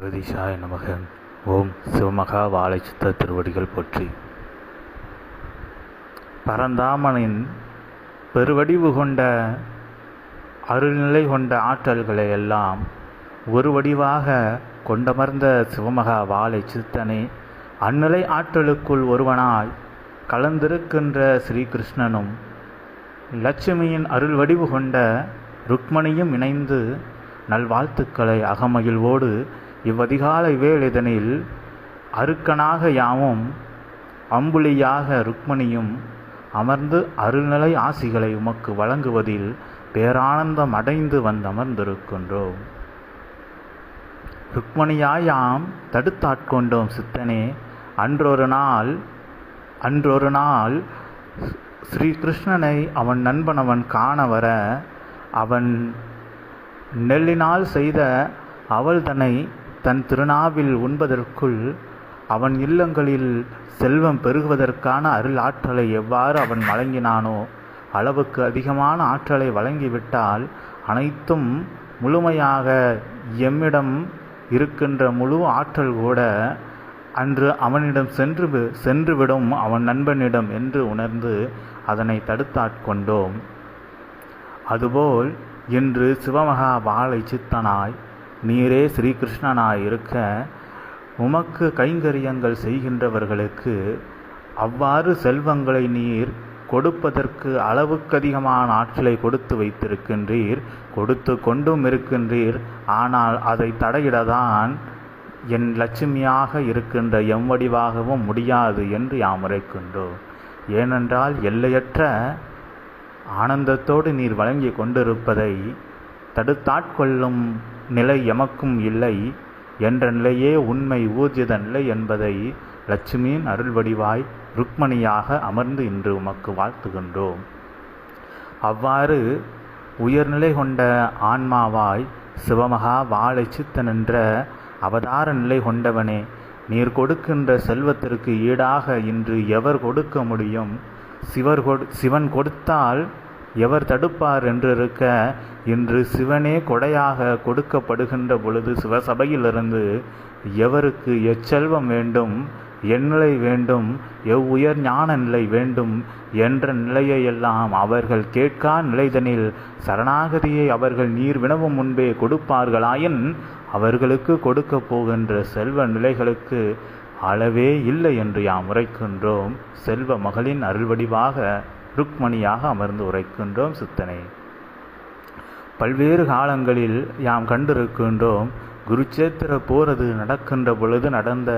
ஜெகதீஷாய நமக. ஓம் சிவமகா வாழைச்சித்த திருவடிகள் போற்றி. பரந்தாமனின் பெருவடிவு கொண்ட அருள்நிலை கொண்ட ஆற்றல்களை எல்லாம் ஒரு வடிவாக கொண்டமர்ந்த சிவமகா வாழை சித்தனை அந்நிலை ஆற்றலுக்குள் ஒருவனாய் கலந்திருக்கின்ற ஸ்ரீகிருஷ்ணனும் லட்சுமியின் அருள் வடிவு கொண்ட ருக்மணியும் இணைந்து நல்வாழ்த்துக்களை அகமகிழ்வோடு இவ்வதிகாலை வேளிதனில் அருக்கனாக யாமும் அம்புலியாக ருக்மணியும் அமர்ந்து அருள்நிலை ஆசிகளை உமக்கு வழங்குவதில் பேரானந்தம் அடைந்து வந்தமர்ந்திருக்கின்றோம் ருக்மணியாயாம் தடுத்தாட்கொண்டோம் சித்தனே அன்றொரு நாள் அன்றொரு நாள் ஸ்ரீகிருஷ்ணனை அவன் நண்பன் அவன் காண வர அவன் நெல்லினால் செய்த அவள் தன்னை தன் திருநாவில் உண்பதற்குள் அவன் இல்லங்களில் செல்வம் பெருகுவதற்கான அருள் ஆற்றலை எவ்வாறு அவன் வழங்கினானோ அளவுக்கு அதிகமான ஆற்றலை வழங்கிவிட்டால் அனைத்தும் முழுமையாக எம்மிடம் இருக்கின்ற முழு ஆற்றல் கூட அன்று அவனிடம் சென்று வி- சென்றுவிடும் அவன் நண்பனிடம் என்று உணர்ந்து அதனை தடுத்தாட்கொண்டோம். அதுபோல் இன்று சிவமகா வாழை சித்தனாய் நீரே ஸ்ரீகிருஷ்ணனாய் இருக்க உமக்கு கைங்கரியங்கள் செய்கின்றவர்களுக்கு அவ்வாறு செல்வங்களை நீர் கொடுப்பதற்கு அளவுக்கு அதிகமான ஆற்றலை கொடுத்து வைத்திருக்கின்றீர் கொடுத்து கொண்டும் இருக்கின்றீர். ஆனால் அதை தடையிடதான் என் லட்சுமியாக இருக்கின்ற எவ்வடிவாகவும் முடியாது என்று யாமுரைக்கின்றோம். ஏனென்றால் எல்லையற்ற ஆனந்தத்தோடு நீர் வழங்கி கொண்டிருப்பதை தடுத்தாட்கொள்ளும் நிலை எமக்கும் இல்லை என்ற நிலையே உண்மை ஊர்ஜித நிலை என்பதை லட்சுமியின் அருள் வடிவாய் ருக்மணியாக அமர்ந்து இன்று உமக்கு வாழ்த்துகின்றோம். அவ்வாறு உயர்நிலை கொண்ட ஆன்மாவாய் சிவமகா வாழை சித்தனென்ற அவதார நிலை கொண்டவனே நீர் கொடுக்கின்ற செல்வத்திற்கு ஈடாக இன்று எவர் கொடுக்க முடியும்? சிவர் கொடு சிவன் கொடுத்தால் எவர் தடுப்பார் என்றிருக்க இன்று சிவனே கொடையாக கொடுக்கப்படுகின்ற பொழுது சிவசபையிலிருந்து எவருக்கு எச்செல்வம் வேண்டும் எந்நிலை வேண்டும் எவ்வுயர் ஞான நிலை வேண்டும் என்ற நிலையையெல்லாம் அவர்கள் கேட்கா நிலைதனில் சரணாகதியை அவர்கள் நீர் வினவும் முன்பே கொடுப்பார்களாயின் அவர்களுக்கு கொடுக்கப் போகின்ற செல்வ நிலைகளுக்கு அளவே இல்லை என்று யாம் உரைக்கின்றோம். செல்வ மகளின் அருள்வடிவாக ருக்மணியாக அமர்ந்து உரைக்கின்றோம் சித்தனை. பல்வேறு காலங்களில் யாம் கண்டிருக்கின்றோம். குருச்சேத்திர போரது நடக்கின்ற பொழுது நடந்த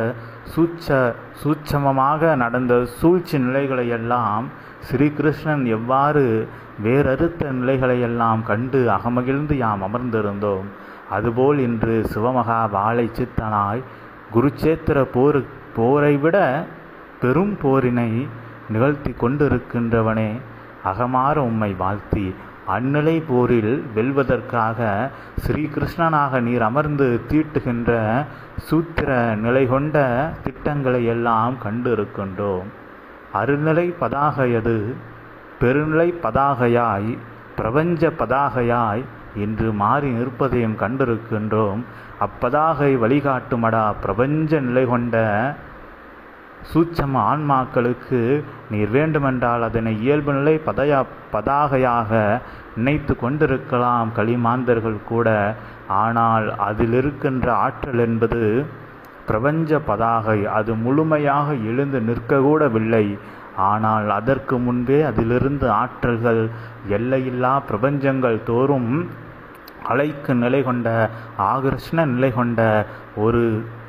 சூட்ச சூட்சமமாக நடந்த சூழ்ச்சி நிலைகளை எல்லாம் ஸ்ரீகிருஷ்ணன் எவ்வாறு வேறறுத்த நிலைகளை எல்லாம் கண்டு அகமகிழ்ந்து யாம் அமர்ந்திருந்தோம். அதுபோல் இன்று சிவமகா வாழை சித்தனாய் குருச்சேத்திர போரு போரை விட பெரும் போரினை நிகழ்த்தி கொண்டிருக்கின்றவனே அகமாற உம்மை வாழ்த்தி. அந்நிலை போரில் வெல்வதற்காக ஸ்ரீகிருஷ்ணனாக நீர் அமர்ந்து தீட்டுகின்ற சூத்திர நிலை கொண்ட திட்டங்களை எல்லாம் கண்டு இருக்கின்றோம் பதாகையது பெருநிலை பதாகையாய் பிரபஞ்ச பதாகையாய் என்று மாறி நிற்பதையும் கண்டிருக்கின்றோம். அப்பதாகை வழிகாட்டுமடா பிரபஞ்ச நிலை கொண்ட சூட்சம ஆன்மாக்களுக்கு நீர் வேண்டுமென்றால் அதனை இயல்பு நிலை பதயா பதாகையாக நினைத்து கொண்டிருக்கலாம் களிமாந்தர்கள் கூட. ஆனால் அதில் இருக்கின்ற ஆற்றல் என்பது பிரபஞ்ச பதாகை அது முழுமையாக எழுந்து நிற்கக்கூடவில்லை ஆனால் அதற்கு முன்பே அதிலிருந்து ஆற்றல்கள் எல்லையில்லா பிரபஞ்சங்கள் தோறும் அலைக்கு நிலை கொண்ட ஆகர்ஷ்ண நிலை கொண்ட ஒரு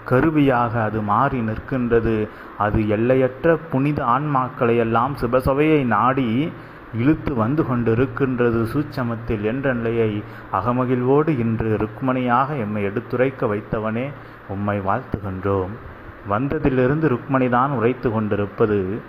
கருவியாக அது மாறி நிற்கின்றது. அது எல்லையற்ற புனித ஆன்மாக்களை எல்லாம் சிவசபையை நாடி இழுத்து வந்து கொண்டிருக்கின்றது. சூட்சமத்தில் என்ற நிலையை அகமகிழ்வோடு இன்று ருக்மணியாக எம்மை எடுத்துரைக்க வைத்தவனே உம்மை வாழ்த்துகின்றோம். வந்ததிலிருந்து ருக்மணிதான் உரைத்து கொண்டிருப்பது.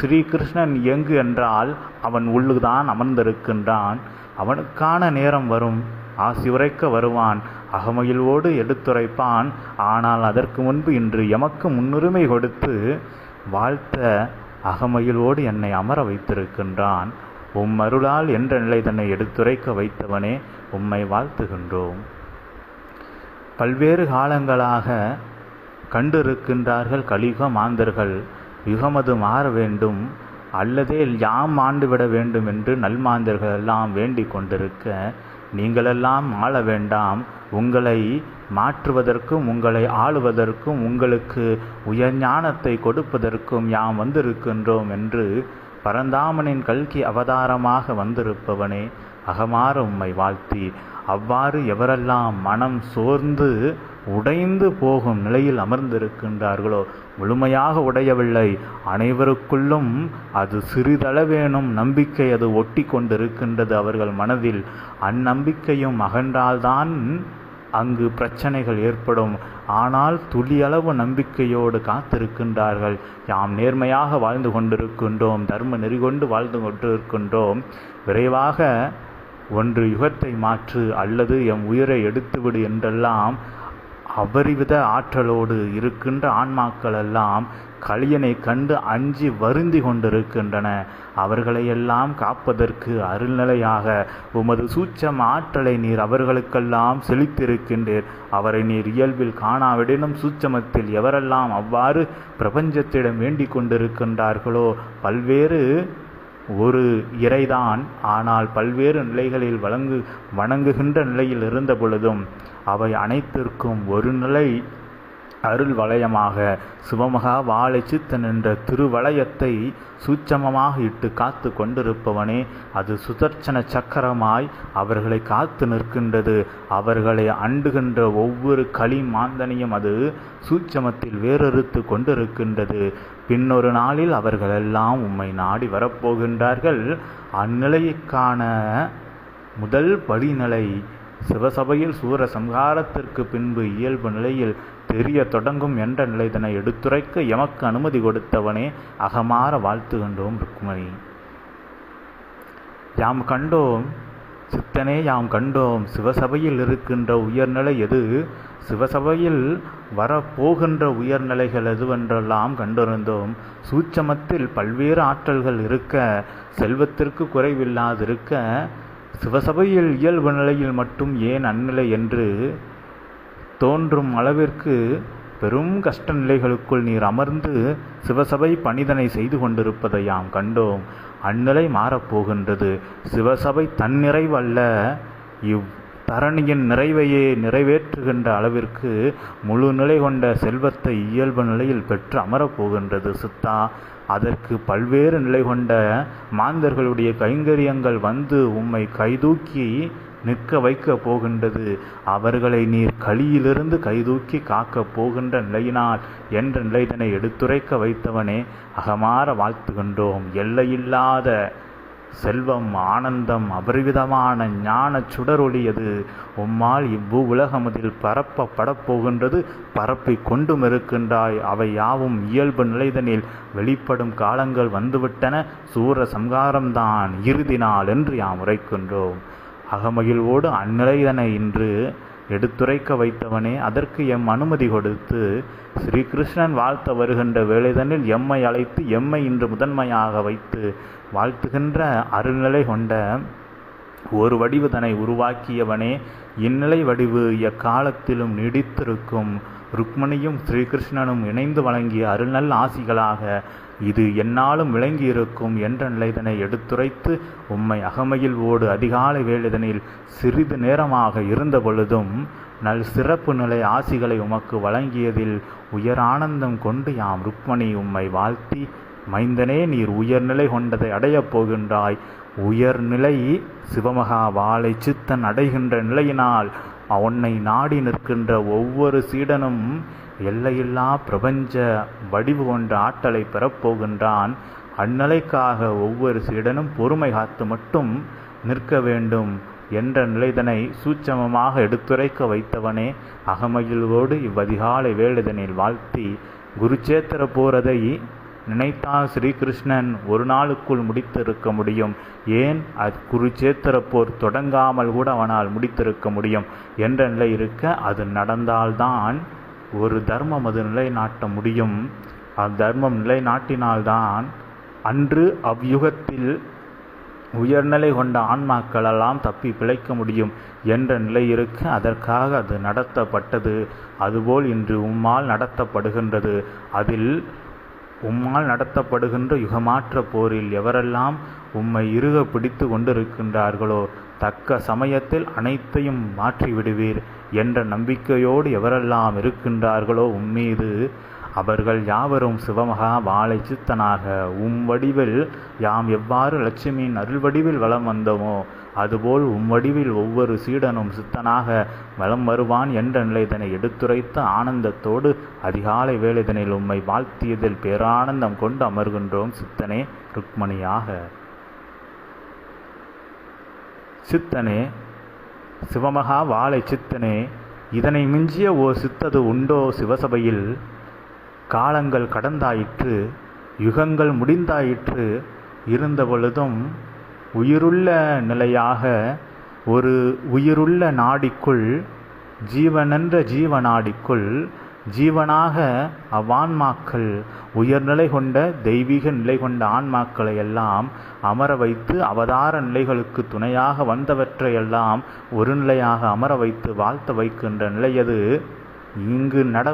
ஸ்ரீகிருஷ்ணன் எங்கு என்றால் அவன் உள்ளுதான் அமர்ந்திருக்கின்றான். அவனுக்கான நேரம் வரும். ஆசி உரைக்க வருவான். அகமகிழ்வோடு எடுத்துரைப்பான். ஆனால் அதற்கு முன்பு இன்று எமக்கு முன்னுரிமை கொடுத்து வாழ்த்த அகமகிழ்வோடு என்னை அமர வைத்திருக்கின்றான். உம் அருளால் என்ற நிலை தன்னை எடுத்துரைக்க வைத்தவனே உம்மை வாழ்த்துகின்றோம். பல்வேறு காலங்களாக கண்டிருக்கின்றார்கள் கலியுக மாந்தர்கள். யுகமது மாற வேண்டும். அல்லதே யாம் ஆண்டுவிட வேண்டும் என்று நல்மாந்தர்கள் எல்லாம் வேண்டிக் கொண்டிருக்க நீங்களெல்லாம் ஆள வேண்டாம். உங்களை மாற்றுவதற்கும் உங்களை ஆளுவதற்கும் உங்களுக்கு உயர் ஞானத்தை கொடுப்பதற்கும் யாம் வந்திருக்கின்றோம் என்று பரந்தாமனின் கல்கி அவதாரமாக வந்திருப்பவனே அகமாற உம்மை வாழ்த்தி. அவ்வாறு எவரெல்லாம் மனம் சோர்ந்து உடைந்து போகும் நிலையில் அமர்ந்திருக்கின்றார்களோ? முழுமையாக உடையவில்லை. அனைவருக்குள்ளும் அது சிறிதளவேனும் நம்பிக்கை அது ஒட்டி கொண்டிருக்கின்றது அவர்கள் மனதில். அந்நம்பிக்கையும் அகன்றால்தான் அங்கு பிரச்சனைகள் ஏற்படும். ஆனால் துளியளவு நம்பிக்கையோடு காத்திருக்கின்றார்கள். யாம் நேர்மையாக வாழ்ந்து கொண்டிருக்கின்றோம் தர்ம நெறி கொண்டு வாழ்ந்து கொண்டிருக்கின்றோம். விரைவாக ஒன்று யுகத்தை மாற்று அல்லது எம் உயிரை எடுத்துவிடு என்றெல்லாம் அபரிவித ஆற்றலோடு இருக்கின்ற ஆன்மாக்கள் எல்லாம் கலியனை கண்டு அஞ்சி வருந்தி கொண்டிருக்கின்றன. அவர்களையெல்லாம் காப்பதற்கு அருள்நிலையாக உமது சூச்சம் ஆற்றலை நீர் அவர்களுக்கெல்லாம் செழித்திருக்கின்றீர் அவரை நீர் இயல்பில் காணாவிடனும் சூட்சமத்தில் எவரெல்லாம் அவ்வாறு பிரபஞ்சத்திடம் வேண்டிக் கொண்டிருக்கின்றார்களோ பல்வேறு ஒரு இறைதான் ஆனால் பல்வேறு நிலைகளில் வழங்கு வணங்குகின்ற நிலையில் இருந்த பொழுதும் அவை அனைத்திற்கும் ஒரு நிலை அருள் வளையமாக சிவமகா வாழை சித்தன் என்ற திருவளையத்தை சூட்சமமாக இட்டு காத்து கொண்டிருப்பவனே அது சுதர்ச்சன சக்கரமாய் அவர்களை காத்து நிற்கின்றது. அவர்களை அண்டுகின்ற ஒவ்வொரு களி மாந்தனையும் அது சூட்சமத்தில் வேறறுத்து கொண்டிருக்கின்றது. பின்னொரு நாளில் அவர்களெல்லாம் உம்மை நாடி வரப்போகின்றார்கள். அந்நிலைக்கான முதல் படிநிலை சிவசபையில் சூர சம்ஹாரத்திற்கு பின்பு இயல்பு நிலையில் தெரிய தொடங்கும் என்ற நிலைதனை எடுத்துரைக்க எமக்கு அனுமதி கொடுத்தவனே அகமாற வாழ்த்துகின்றோம் ருக்மணி. யாம் கண்டோம் சித்தனே யாம் கண்டோம் சிவசபையில் இருக்கின்ற உயர்நிலை எது? சிவசபையில் வரப்போகின்ற உயர்நிலைகள் எதுவென்றெல்லாம் கண்டிருந்தோம் சூட்சமத்தில் பல்வேறு ஆற்றல்கள் இருக்க செல்வத்திற்கு குறைவில்லாதிருக்க சிவசபையில் இயல்பு நிலையில் மட்டும் ஏன் அந்நிலை என்று தோன்றும் அளவிற்கு பெரும் கஷ்ட நிலைகளுக்குள் நீர் அமர்ந்து சிவசபை பணிதனை செய்து கொண்டிருப்பதை யாம் கண்டோம். அந்நிலை மாறப்போகின்றது. சிவசபை தன்னிறைவல்ல இவ் தரணியின் நிறைவையே நிறைவேற்றுகின்ற அளவிற்கு முழு நிலை கொண்ட செல்வத்தை இயல்பு நிலையில் பெற்று அமரப்போகின்றது. சித்தா அதற்கு பல்வேறு நிலை கொண்ட மாந்தர்களுடைய கைங்கரியங்கள் வந்து உம்மை கைதூக்கி நிற்க வைக்க போகின்றது. அவர்களை நீர் களியிலிருந்து கைதூக்கி காக்கப் போகின்ற நிலையினால் என்ற நிலைதனை எடுத்துரைக்க வைத்தவனே அகமாற வாழ்த்துகின்றோம். எல்லையில்லாத செல்வம் ஆனந்தம் அபரிவிதமான ஞான சுடரொளியது. உம்மால் இவ்வு உலகமதில் பரப்பப்படப் போகின்றது. பரப்பி கொண்டும் இருக்கின்றாய். அவை யாவும் இயல்பு நிலைதனில் வெளிப்படும் காலங்கள் வந்துவிட்டன. சூர சம்காரம்தான் இறுதி நாள் என்று யாம் உரைக்கின்றோம். அகமகிழ்வோடு அந்நிலைதனை இன்று எடுத்துரைக்க வைத்தவனே அதற்கு எம் அனுமதி கொடுத்து ஸ்ரீகிருஷ்ணன் வாழ்த்த வருகின்ற வேலைதனில் எம்மை அழைத்து எம்மை இன்று முதன்மையாக வைத்து வாழ்த்துகின்ற அருள்நிலை கொண்ட ஒரு வடிவதனை உருவாக்கியவனே இந்நிலை வடிவு எக்காலத்திலும் நீடித்திருக்கும் ருக்மணியும் ஸ்ரீகிருஷ்ணனும் இணைந்து வழங்கிய அருள்நல் ஆசிகளாக இது என்னாலும் விளங்கியிருக்கும் என்ற நிலைதனை எடுத்துரைத்து உம்மை அகமையில் ஓடு அதிகாலை வேலைதனில் சிறிது நேரமாக இருந்த பொழுதும் நல் சிறப்பு நிலை ஆசிகளை உமக்கு வழங்கியதில் உயர் ஆனந்தம் கொண்டு யாம் ருக்மணி உம்மை வாழ்த்தி மைந்தனே நீர் உயர்நிலை கொண்டதை அடையப் போகின்றாய். உயர்நிலை சிவமகா வாழை சித்தன் அடைகின்ற நிலையினால் உன்னை நாடி நிற்கின்ற ஒவ்வொரு சீடனும் எல்லையில்லா பிரபஞ்ச வடிவு கொண்ட ஆற்றலை பெறப்போகின்றான். அந்நிலைக்காக ஒவ்வொரு சீடனும் பொறுமை காத்து மட்டும் நிற்க வேண்டும் என்ற நிலைதனை சூட்சமமாக எடுத்துரைக்க வைத்தவனே அகமகிழ்வோடு இவ்வதிகாலை வேளுதனில் வாழ்த்தி குருச்சேத்திர போரதை நினைத்தால் ஸ்ரீகிருஷ்ணன் ஒரு நாளுக்குள் முடித்திருக்க முடியும். ஏன்? அது குருச்சேத்திர போர் தொடங்காமல் கூட அவனால் முடித்திருக்க முடியும். என்ற நிலை இருக்க அது நடந்தால்தான் ஒரு தர்மம் அது நிலைநாட்ட முடியும். அத்தர்மம் நிலைநாட்டினால்தான் அன்று அவ்யுகத்தில் உயர்நிலை கொண்ட ஆன்மாக்களெல்லாம் தப்பி பிழைக்க முடியும் என்ற நிலை இருக்க அதற்காக அது நடத்தப்பட்டது. அதுபோல் இன்று உம்மால் நடத்தப்படுகின்றது. அதில் உம்மால் நடத்தப்படுகின்ற யுகமாற்ற போரில் எவரெல்லாம் உம்மை இறுக பிடித்து கொண்டிருக்கின்றார்களோ தக்க சமயத்தில் அனைத்தையும் மாற்றிவிடுவீர் என்ற நம்பிக்கையோடு எவரெல்லாம் இருக்கின்றார்களோ உம்மீது. அவர்கள் யாவரும் சிவமகா வாழை சித்தனாக உம் வடிவில் யாம் எவ்வாறு லட்சுமியின் அருள் வடிவில் வலம் வந்தோமோ அதுபோல் உம் வடிவில் ஒவ்வொரு சீடனும் சித்தனாக வலம் வருவான் என்ற நிலைதனை எடுத்துரைத்த ஆனந்தத்தோடு அதிகாலை வேலைதனில் உம்மை வாழ்த்தியதில் பேரானந்தம் கொண்டு அமர்கின்றோம் சித்தனே ருக்மணியாக. சித்தனே சிவமகா வாழை சித்தனே இதனை மிஞ்சிய ஓ சித்தது உண்டோ சிவசபையில்? காலங்கள் கடந்தாயிற்று யுகங்கள் முடிந்தாயிற்று இருந்த பொழுதும் உயிருள்ள நிலையாக ஒரு உயிருள்ள நாடிக்குள் ஜீவனென்ற ஜீவநாடிக்குள் ஜீவனாக அவ்வான்மாக்கள் உயர்நிலை கொண்ட தெய்வீக நிலை கொண்ட ஆன்மாக்களை எல்லாம் அமர வைத்து அவதார நிலைகளுக்கு துணையாக வந்தவற்றையெல்லாம் ஒரு நிலையாக அமர வைத்து வாழ்த்த வைக்கின்ற நிலையது இங்கு நட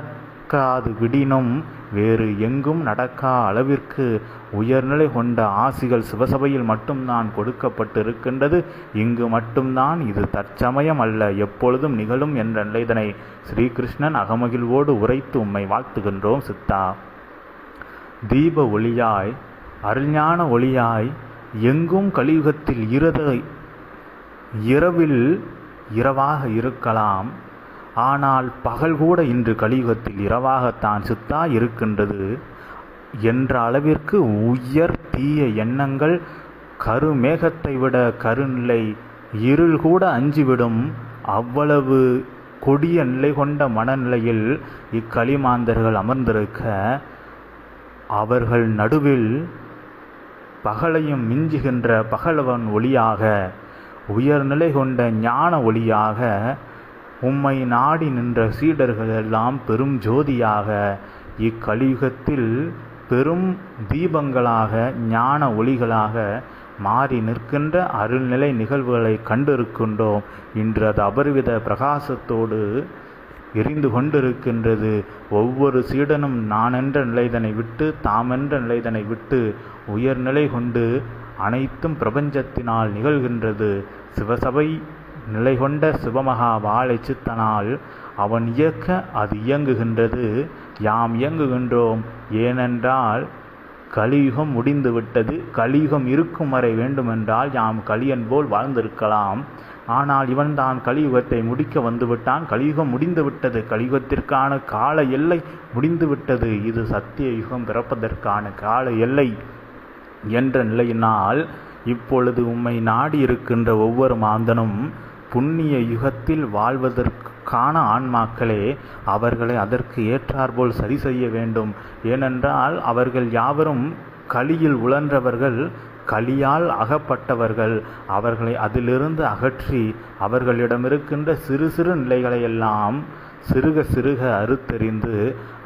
நடக்காது விடினும் வேறு எங்கும் நடக்கா அளவிற்கு உயர்நிலை கொண்ட ஆசிகள் சிவசபையில் மட்டும்தான் கொடுக்கப்பட்டிருக்கின்றது. இங்கு மட்டும்தான் இது தற்சமயம் அல்ல எப்பொழுதும் நிகழும் என்ற நிலைதனை ஸ்ரீகிருஷ்ணன் அகமகிழ்வோடு உரைத்து உம்மை வாழ்த்துகின்றோம் சித்தா. தீப ஒளியாய் அருஞான ஒளியாய் எங்கும் கலியுகத்தில் இரத இரவில் இரவாக இருக்கலாம். ஆனால் பகல் கூட இன்று கலியுகத்தில் இரவாகத்தான் சித்தா இருக்கின்றது என்ற அளவிற்கு உயர் தீய எண்ணங்கள் கருமேகத்தை விட கருநிலை இருள் கூட அஞ்சிவிடும். அவ்வளவு கொடிய நிலை கொண்ட மனநிலையில் இக்களிமாந்தர்கள் அமர்ந்திருக்க அவர்கள் நடுவில் பகலையும் மிஞ்சுகின்ற பகலவன் ஒளியாக உயர்நிலை கொண்ட ஞான ஒளியாக உம்மை நாடி நின்ற சீடர்கள் எல்லாம் பெரும் ஜோதியாக இக்கலியுகத்தில் பெரும் தீபங்களாக ஞான ஒளிகளாக மாறி நிற்கின்ற அருள்நிலை நிகழ்வுகளை கண்டிருக்கின்றோம். இன்று அது அபரிவித பிரகாசத்தோடு எரிந்து கொண்டிருக்கின்றது. ஒவ்வொரு சீடனும் நான் என்ற நிலைதனை விட்டு தாம் என்ற நிலைதனை விட்டு உயர்நிலை கொண்டு அனைத்தும் பிரபஞ்சத்தினால் நிகழ்கின்றது. சிவசபை நிலை கொண்ட சிவமகா வாழை சித்தனால் அவன் இயக்க அது இயங்குகின்றது. யாம் இயங்குகின்றோம்? ஏனென்றால் கலியுகம் முடிந்துவிட்டது. கலியுகம் இருக்கும் வரை வேண்டுமென்றால் யாம் கலியன் போல் வாழ்ந்திருக்கலாம். ஆனால் இவன் தான் கலியுகத்தை முடிக்க வந்துவிட்டான். கலியுகம் முடிந்துவிட்டது. கலியுகத்திற்கான கால எல்லை முடிந்துவிட்டது. இது சத்திய யுகம் பிறப்பதற்கான கால எல்லை என்ற நிலையினால் இப்பொழுது உம்மை நாடி இருக்கின்ற ஒவ்வொரு மாந்தனும் புண்ணிய யுகத்தில் வாழ்வதற்கான ஆன்மாக்களே அவர்களை அதற்கு ஏற்றாற்போல் சரி செய்ய வேண்டும். ஏனென்றால் அவர்கள் யாவரும் கலியில் உழன்றவர்கள் கலியால் அகப்பட்டவர்கள். அவர்களை அதிலிருந்து அகற்றி அவர்களிடமிருக்கின்ற சிறு சிறு நிலைகளையெல்லாம் சிறுக சிறுக அறுத்தெறிந்து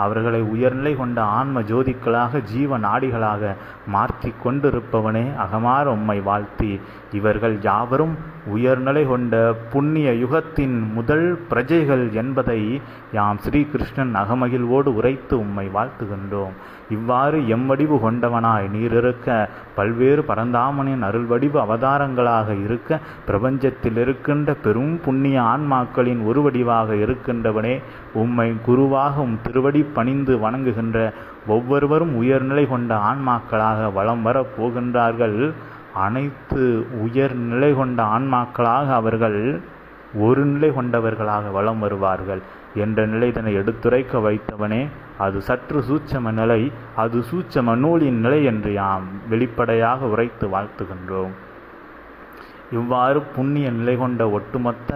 அவர்களை உயர்நிலை கொண்ட ஆன்ம ஜோதிக்களாக ஜீவ நாடிகளாக மாற்றி கொண்டிருப்பவனே அகமார் உம்மை வாழ்த்தி. இவர்கள் யாவரும் உயர்நிலை கொண்ட புண்ணிய யுகத்தின் முதல் பிரஜைகள் என்பதை யாம் ஸ்ரீகிருஷ்ணன் அகமகிழ்வோடு உரைத்து உம்மை வாழ்த்துகின்றோம். இவ்வாறு எம்வடிவு கொண்டவனாய் நீரிருக்க பல்வேறு பரந்தாமனின் அருள்வடிவு அவதாரங்களாக இருக்க பிரபஞ்சத்தில் இருக்கின்ற பெரும் புண்ணிய ஆன்மாக்களின் ஒரு வடிவாக இருக்கின்றவனே உம்மை குருவாக உம் திருவடி பணிந்து வணங்குகின்ற ஒவ்வொருவரும் உயர்நிலை கொண்ட ஆன்மாக்களாக வலம் வரப் போகின்றார்கள். அனைத்து உயர் நிலை கொண்ட ஆன்மாக்களாக அவர்கள் ஒரு நிலை கொண்டவர்களாக வலம் வருவார்கள். என்ற நிலைதனை எடுத்துரைக்க வைத்தவனே அது சற்று சூட்சம நிலை அது சூட்சம நூலின் நிலை என்று யாம் வெளிப்படையாக உரைத்து வாழ்த்துகின்றோம். இவ்வாறு புண்ணிய நிலை கொண்ட ஒட்டுமொத்த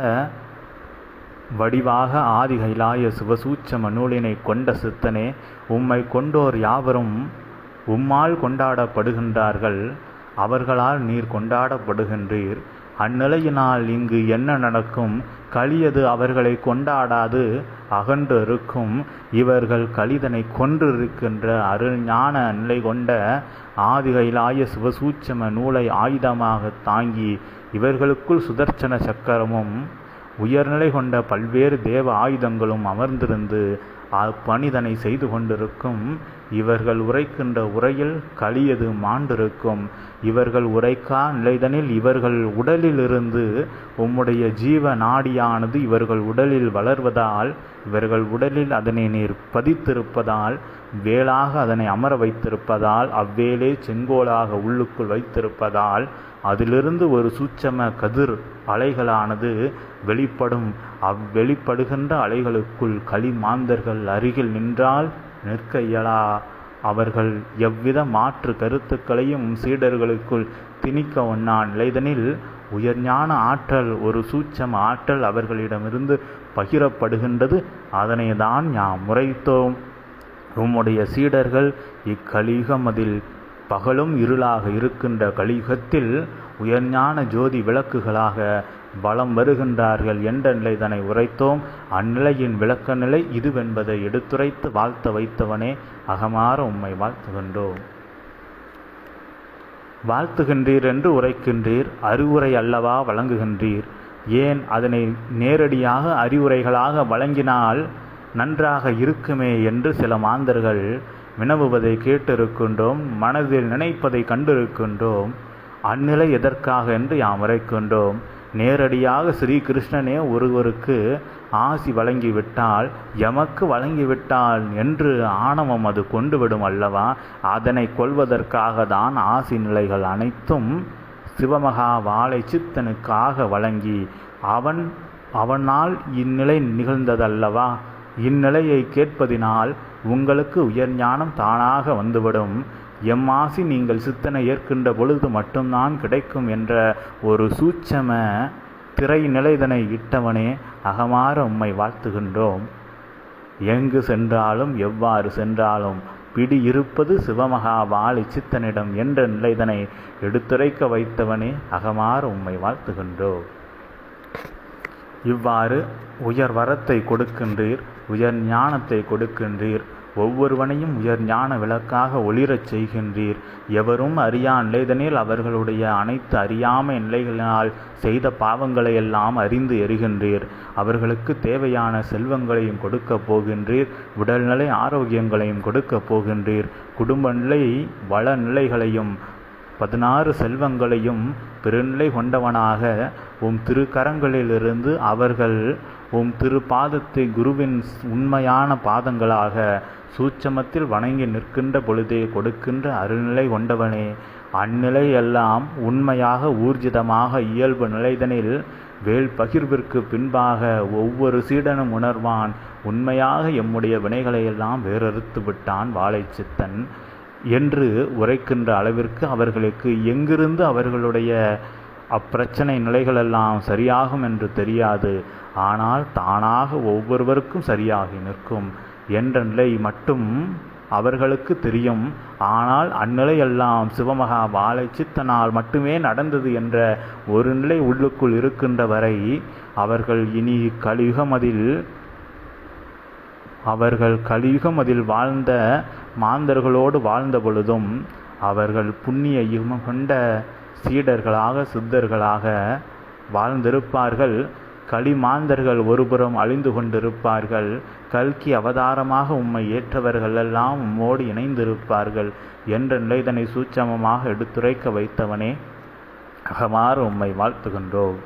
வடிவாக ஆதி கைலாய சிவசூட்சம நூலினை கொண்ட சித்தனே உம்மை கொண்டோர் யாவரும் உம்மால் கொண்டாடப்படுகின்றார்கள். அவர்களால் நீர் கொண்டாடப்படுகின்றீர். அந்நிலையினால் இங்கு என்ன நடக்கும்? கலியது அவர்களை கொண்டாடாது அகன்று இருக்கும் இவர்கள் கலிதனை கொன்றிருக்கின்ற அருள் ஞான நிலை கொண்ட ஆதிகைலாய சிவசூட்சம நூலை ஆயுதமாக தாங்கி இவர்களுக்குள் சுதர்சன சக்கரமும் உயர்நிலை கொண்ட பல்வேறு தேவ ஆயுதங்களும் அமர்ந்திருந்து அப்பணிதனை செய்து கொண்டிருக்கும். இவர்கள் உரைக்கின்ற உரையில் கலியது மாண்டிருக்கும். இவர்கள் உரைக்கா நிலைதனில் இவர்கள் உடலிலிருந்து உம்முடைய ஜீவ நாடியானது இவர்கள் உடலில் வளர்வதால் இவர்கள் உடலில் அதனை நீர் பதித்திருப்பதால் வேளாக அதனை அமர வைத்திருப்பதால் அவ்வேளே செங்கோலாக உள்ளுக்குள் வைத்திருப்பதால் அதிலிருந்து ஒரு சூட்சம கதிர் அலைகளானது வெளிப்படும். அவ்வெளிப்படுகின்ற அலைகளுக்குள் களிமாந்தர்கள் அருகில் நின்றால் நிற்க இயலா அவர்கள் எவ்வித மாற்று கருத்துக்களையும் சீடர்களுக்குள் திணிக்க ஒன்னான் நிலைதனில் உயர்ஞான ஆற்றல் ஒரு சூட்சம ஆற்றல் அவர்களிடமிருந்து பகிரப்படுகின்றது. அதனை தான் யாம் முறைத்தோம். உம்முடைய சீடர்கள் இக்கலிகமதில் பகலும் இருளாக இருக்கின்ற கலியுகத்தில் உயர்ஞான ஜோதி விளக்குகளாக பலம் வருகின்றார்கள் என்ற நிலைதனை உரைத்தோம். அந்நிலையின் விளக்க நிலை இதுவென்பதை எடுத்துரைத்து வாழ்த்த வைத்தவனே அகமாற உம்மை வாழ்த்துகின்றோம். வாழ்த்துகின்றீர் என்று உரைக்கின்றீர் அறிவுரை அல்லவா வழங்குகின்றீர். ஏன் அதனை நேரடியாக அறிவுரைகளாக வழங்கினால் நன்றாக இருக்குமே என்று சில மாந்தர்கள் வினவுவதை கேட்டிருக்கின்றோம் மனதில் நினைப்பதை கண்டிருக்கின்றோம் அந்நிலை எதற்காக என்று யாம் உரைக்கின்றோம். நேரடியாக ஸ்ரீ கிருஷ்ணனே ஒருவருக்கு ஆசி வழங்கிவிட்டால் எமக்கு வழங்கிவிட்டால் என்று ஆணவம் அது கொண்டுவிடும் அல்லவா? அதனை கொள்வதற்காக தான் ஆசி நிலைகள் அனைத்தும் சிவமகா வாழை சித்தனுக்காக வழங்கி அவன் அவனால் இந்நிலை நிகழ்ந்ததல்லவா? இந்நிலையை கேட்பதினால் உங்களுக்கு உயர்ஞானம் தானாக வந்துவிடும். எம்மாசி நீங்கள் சித்தனை ஏற்கின்ற பொழுது மட்டும்தான் கிடைக்கும் என்ற ஒரு சூட்சம திரை நிலைதனை இட்டவனே அகமாற உம்மை வாழ்த்துகின்றோம். எங்கு சென்றாலும் எவ்வாறு சென்றாலும் பிடி இருப்பது சிவமகா வாழி சித்தனிடம் என்ற நிலைதனை எடுத்துரைக்க வைத்தவனே அகமாற உம்மை வாழ்த்துகின்றோம். இவ்வாறு உயர் வரத்தை கொடுக்கின்றீர். உயர் ஞானத்தை கொடுக்கின்றீர். ஒவ்வொருவனையும் உயர் ஞான விளக்காக ஒளிரச் செய்கின்றீர். எவரும் அறியா நிலைதனில் அவர்களுடைய அனைத்து அறியாமை நிலைகளினால் செய்த பாவங்களை எல்லாம் அறிந்து எறிகின்றீர். அவர்களுக்கு தேவையான செல்வங்களையும் கொடுக்கப் போகின்றீர். உடல்நிலை ஆரோக்கியங்களையும் கொடுக்கப் போகின்றீர். குடும்ப நிலை வள நிலைகளையும் பதினாறு செல்வங்களையும் பெருநிலை கொண்டவனாக உம் திருக்கரங்களிலிருந்து அவர்கள் உம் திரு பாதத்தை குருவின் உண்மையான பாதங்களாக சூட்சமத்தில் வணங்கி நிற்கின்ற பொழுதே கொடுக்கின்ற அருள்நிலை கொண்டவனே அந்நிலை எல்லாம் உண்மையாக ஊர்ஜிதமாக இயல்பு நிலைதனில் வேல் பகிர்விற்கு பின்பாக ஒவ்வொரு சீடனும் உணர்வான் உண்மையாக எம்முடைய வினைகளை எல்லாம் வேறறுத்து விட்டான் வாழை சித்தன் என்று உரைக்கின்ற அளவிற்கு அவர்களுக்கு எங்கிருந்து அவர்களுடைய அப்பிரச்சனை நிலைகளெல்லாம் சரியாகும் என்று தெரியாது. ஆனால் தானாக ஒவ்வொருவருக்கும் சரியாகி நிற்கும் என்ற நிலை மட்டும் அவர்களுக்கு தெரியும். ஆனால் அந்நிலையெல்லாம் சிவமகா வாழை சித்தனால் மட்டுமே நடந்தது என்ற ஒரு நிலை உள்ளுக்குள் இருக்கின்ற வரை அவர்கள் இனி கலியுகமதில் அவர்கள் கலியுகம் அதில் வாழ்ந்த மாந்தர்களோடு வாழ்ந்த பொழுதும் அவர்கள் புண்ணிய யுகம் கொண்ட சீடர்களாக சித்தர்களாக வாழ்ந்திருப்பார்கள். களிமாந்தர்கள் ஒருபுறம் அழிந்து கொண்டிருப்பார்கள். கல்கி அவதாரமாக உம்மை ஏற்றவர்கள் எல்லாம் உம்மோடு இணைந்திருப்பார்கள் என்ற நிலைதனை சூட்சமமாக எடுத்துரைக்க வைத்தவனே அகமாறு உம்மை வாழ்த்துகின்றோம்.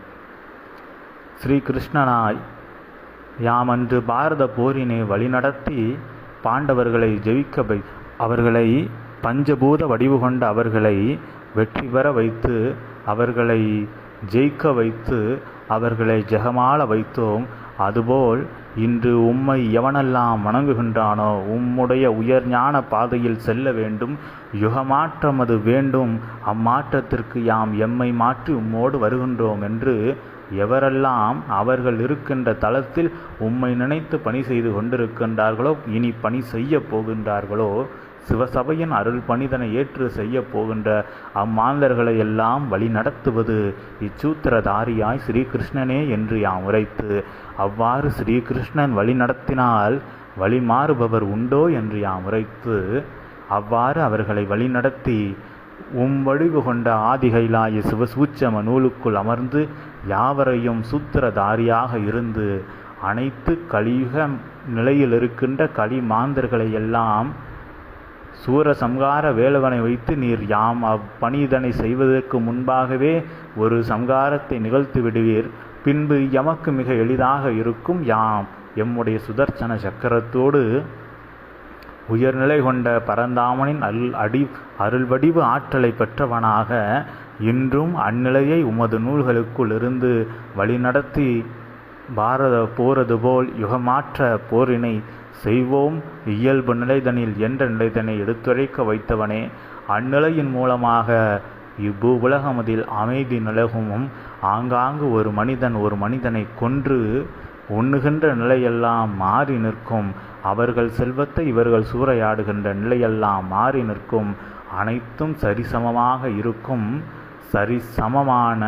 ஸ்ரீ கிருஷ்ணனாய் யாமன்று பாரத போரினை வழிநடத்தி பாண்டவர்களை ஜெயிக்க வை அவர்களை பஞ்சபூத வடிவு கொண்ட அவர்களை வெற்றி பெற வைத்து அவர்களை ஜெயிக்க வைத்து அவர்களை ஜெகமாள வைத்தோம். அதுபோல் இன்று உம்மை எவனெல்லாம் வணங்குகின்றானோ உம்முடைய உயர் ஞான பாதையில் செல்ல வேண்டும். யுகமாற்றம் அது வேண்டும். அம்மாற்றத்திற்கு யாம் எம்மை மாற்றி உம்மோடு வருகின்றோம் என்று எவரெல்லாம் அவர்கள் இருக்கின்ற தளத்தில் உம்மை நினைத்து பணி செய்து கொண்டிருக்கின்றார்களோ இனி பணி செய்ய போகின்றார்களோ சிவசபையின் அருள் பணிதனை ஏற்று செய்யப் போகின்ற அம்மாந்தர்களை எல்லாம் வழி நடத்துவது இச்சூத்திரதாரியாய் ஸ்ரீகிருஷ்ணனே என்று யாம் உரைத்து அவ்வாறு ஸ்ரீகிருஷ்ணன் வழி நடத்தினால் வழி மாறுபவர் உண்டோ என்று யாம் உரைத்து அவ்வாறு அவர்களை வழிநடத்தி உம் வடிவு கொண்ட ஆதிகைலாய சிவசூச்சம நூலுக்குள் அமர்ந்து யாவரையும் சூத்திரதாரியாக இருந்து அனைத்து கலியுக நிலையில் இருக்கின்ற களி மாந்தர்களை எல்லாம் சூரசம்கார வேலவனை வைத்து நீர் யாம் அப்பணிதனை செய்வதற்கு முன்பாகவே ஒரு சம்காரத்தை நிகழ்த்தி விடுவீர். பின்பு எமக்கு மிக எளிதாக இருக்கும் யாம். எம்முடைய சுதர்சன சக்கரத்தோடு உயர்நிலை கொண்ட பரந்தாமனின் அல் அடி அருள்வடிவு ஆற்றலை பெற்றவனாக இன்றும் அந்நிலையை உமது நூல்களுக்குள் இருந்து வழிநடத்தி பாரத போரது போல் யுகமாற்ற போரினை செய்வோம். இயல்பு நிலைதனில் என்ற நிலைதனை எடுத்துரைக்க வைத்தவனே அந்நிலையின் மூலமாக இப்பூ உலகமதில் அமைதி நிலகுமும் ஆங்காங்கு ஒரு மனிதன் ஒரு மனிதனை கொன்று உண்ணுகின்ற நிலையெல்லாம் மாறி நிற்கும். அவர்கள் செல்வத்தை இவர்கள் சூறையாடுகின்ற நிலையெல்லாம் மாறி நிற்கும். அனைத்தும் சரிசமமாக இருக்கும். சரிசமமான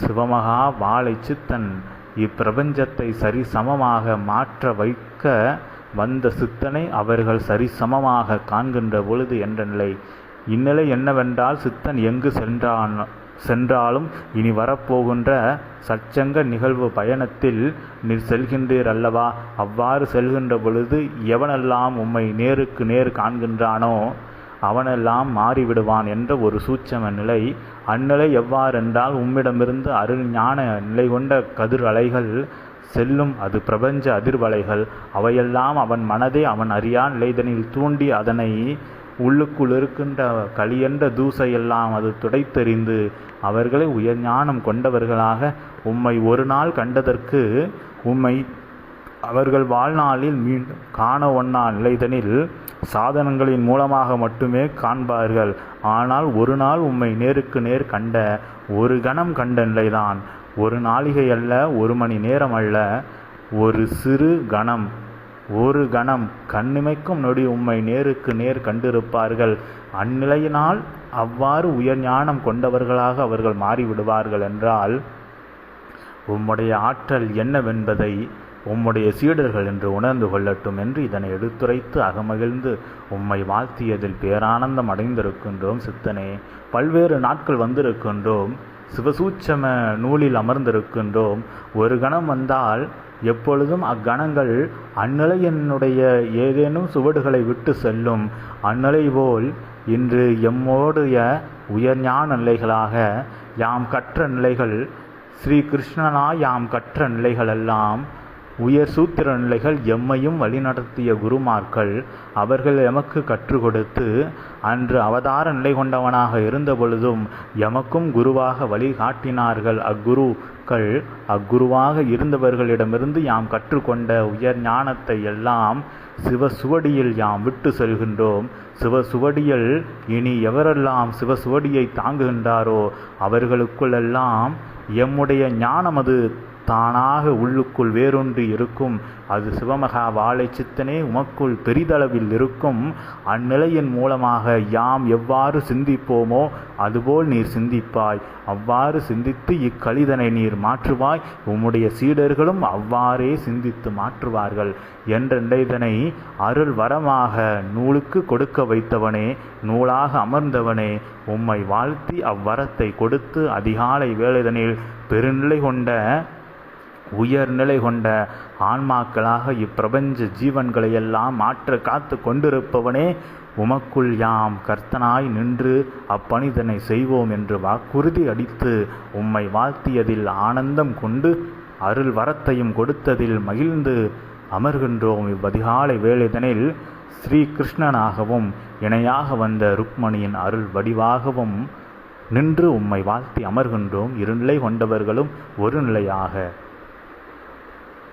சிவமகா வாழை சித்தன் இப்பிரபஞ்சத்தை சரிசமமாக மாற்ற வைக்க வந்த சித்தனை அவர்கள் சரிசமமாக காண்கின்ற பொழுது என்ற நிலை. இந்நிலை என்னவென்றால் சித்தன் எங்கு சென்றான் சென்றாலும் இனி வரப்போகின்ற சச்சங்க நிகழ்வு பயணத்தில் நீர் செல்கின்றீர் அல்லவா? அவ்வாறு செல்கின்ற பொழுது எவனெல்லாம் உம்மை நேருக்கு நேர் காண்கின்றானோ அவனெல்லாம் மாறிவிடுவான் என்ற ஒரு சூட்சம நிலை. அந்நிலை எவ்வாறென்றால் உம்மிடமிருந்து அருள் ஞான நிலை கொண்ட கதிர் அலைகள் செல்லும் அது பிரபஞ்ச அதிர்வலைகள். அவையெல்லாம் அவன் மனதே அவன் அறியா நிலைதனில் தூண்டி அதனை உள்ளுக்குள் இருக்கின்ற களியென்ற தூசையெல்லாம் அது துடைத்தெறிந்து அவர்களை உயர்ஞானம் கொண்டவர்களாக உம்மை ஒரு நாள் கண்டதற்கு உம்மை அவர்கள் வாழ்நாளில் மீண்டும் காண ஒண்ணா நிலைதனில் சாதனங்களின் மூலமாக மட்டுமே காண்பார்கள். ஆனால் ஒரு நாள் உம்மை நேருக்கு நேர் கண்ட ஒரு கணம் கண்ட நிலைதான். ஒரு நாளிகை அல்ல ஒரு மணி நேரம் அல்ல ஒரு சிறு கணம் ஒரு கணம் கண்ணிமைக்கும் நொடி உம்மை நேருக்கு நேர் கண்டிருப்பார்கள். அந்நிலையினால் அவ்வாறு உயர் ஞானம் கொண்டவர்களாக அவர்கள் மாறிவிடுவார்கள் என்றால் உம்முடைய ஆற்றல் என்னவென்பதை உம்முடைய சீடர்கள் என்று உணர்ந்து கொள்ளட்டும் என்று இதனை எடுத்துரைத்து அகமகிழ்ந்து உம்மை வாழ்த்தியதில் பேரானந்தம் அடைந்திருக்கின்றோம் சித்தனே. பல்வேறு நாட்கள் வந்திருக்கின்றோம். சிவசூட்சம நூலில் அமர்ந்திருக்கின்றோம். ஒரு கணம் வந்தால் எப்பொழுதும் அக்கணங்கள் அந்நிலையினுடைய ஏதேனும் சுவடுகளை விட்டு செல்லும். அந்நிலை போல் இன்று எம்மோடைய உயர்ஞான நிலைகளாக யாம் கற்ற நிலைகள் ஸ்ரீ கிருஷ்ணனாய் யாம் கற்ற நிலைகளெல்லாம் உயர் சூத்திர நிலைகள் எம்மையும் வழிநடத்திய குருமார்கள் அவர்கள் எமக்கு கற்றுக் கொடுத்து அன்று அவதார நிலை கொண்டவனாக இருந்த பொழுதும் எமக்கும் குருவாக வழிகாட்டினார்கள் அக்குருக்கள் அக்குருவாக இருந்தவர்களிடமிருந்து யாம் கற்றுக்கொண்ட உயர் ஞானத்தை எல்லாம் சிவசுவடியில் யாம் விட்டு செல்கின்றோம். சிவசுவடியில் இனி எவரெல்லாம் சிவசுவடியை தாங்குகின்றாரோ அவர்களுக்குள்ளெல்லாம் எம்முடைய ஞானம் அது தானாக உள்ளுக்குள் வேறொன்று இருக்கும். அது சிவமகா வாழை சித்தனே உமக்குள் பெரிதளவில் இருக்கும். அந்நிலையின் மூலமாக யாம் எவ்வாறு சிந்திப்போமோ அதுபோல் நீர் சிந்திப்பாய். அவ்வாறு சிந்தித்து இக்கலிதனை நீர் மாற்றுவாய். உம்முடைய சீடர்களும் அவ்வாறே சிந்தித்து மாற்றுவார்கள். என்ற நிலைதனை அருள் வரமாக நூலுக்கு கொடுக்க வைத்தவனே நூலாக அமர்ந்தவனே உம்மை வாழ்த்தி அவ்வரத்தை கொடுத்து அதிகாலை வேலைதனில் பெருநிலை கொண்ட உயர்நிலை கொண்ட ஆன்மாக்களாக இப்பிரபஞ்ச ஜீவன்களையெல்லாம் மாற்ற காத்து கொண்டிருப்பவனே உமக்குள் யாம் கர்த்தனாய் நின்று அப்பணிதனை செய்வோம் என்று வாக்குறுதி அடித்து உம்மை வாழ்த்தியதில் ஆனந்தம் கொண்டு அருள் வரத்தையும் கொடுத்ததில் மகிழ்ந்து அமர்கின்றோம். இவ்வதிகாலை வேலைதனில் ஸ்ரீ கிருஷ்ணனாகவும் இணையாக வந்த ருக்மணியின் அருள் வடிவாகவும் நின்று உம்மை வாழ்த்தி அமர்கின்றோம். இருநிலை கொண்டவர்களும் ஒரு நிலையாக